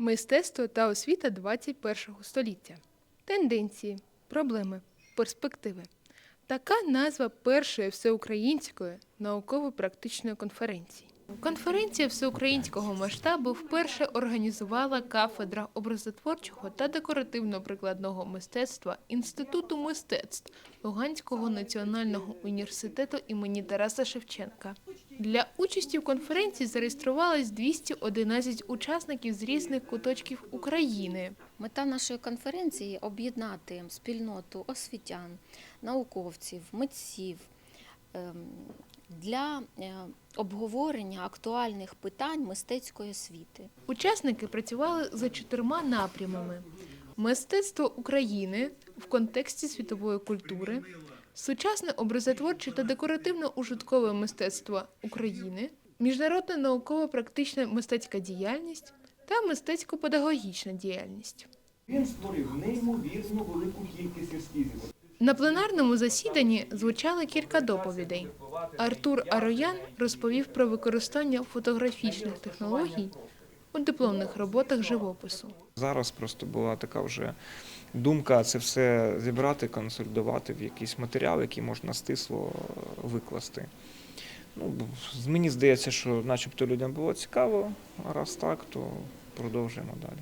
Мистецтво та освіта 21 століття. Тенденції, проблеми, перспективи. Така назва першої всеукраїнської науково-практичної конференції. Конференція всеукраїнського масштабу вперше організувала кафедра образотворчого та декоративно-прикладного мистецтва Інституту мистецтв Луганського національного університету імені Тараса Шевченка. Для участі в конференції зареєструвалось 211 учасників з різних куточків України. Мета нашої конференції об'єднати спільноту освітян, науковців, митців для е, обговорення актуальних питань мистецької освіти. Учасники працювали за чотирма напрямами: мистецтво України в контексті світової культури, сучасне образотворче та декоративно-ужиткове мистецтво України, міжнародна науково-практична мистецька діяльність та мистецько-педагогічна діяльність. Він створив неймовірно велику кількість ескізів. На пленарному засіданні звучали кілька доповідей. Артур Ароян розповів про використання фотографічних технологій у дипломних роботах живопису. Зараз просто була така вже думка це все зібрати, консолідувати в якийсь матеріал, який можна стисло викласти. Ну, мені здається, що начебто людям було цікаво, а раз так, то продовжуємо далі.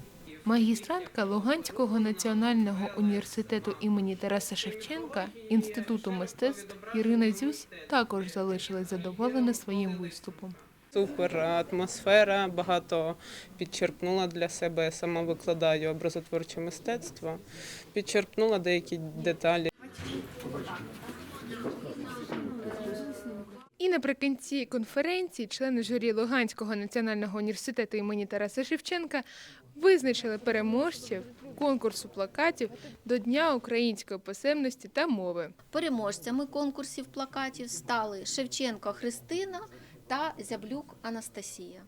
Магістрантка Луганського національного університету імені Тараса Шевченка Інституту мистецтв Ірина Зюсь також залишилась задоволена своїм виступом. Супер атмосфера, багато підчерпнула для себе. Я сама викладаю образотворче мистецтво, підчерпнула деякі деталі. І наприкінці конференції члени журі Луганського національного університету імені Тараса Шевченка визначили переможців конкурсу плакатів до Дня української писемності та мови. Переможцями конкурсів плакатів стали Шевченко Христина та Зяблюк Анастасія.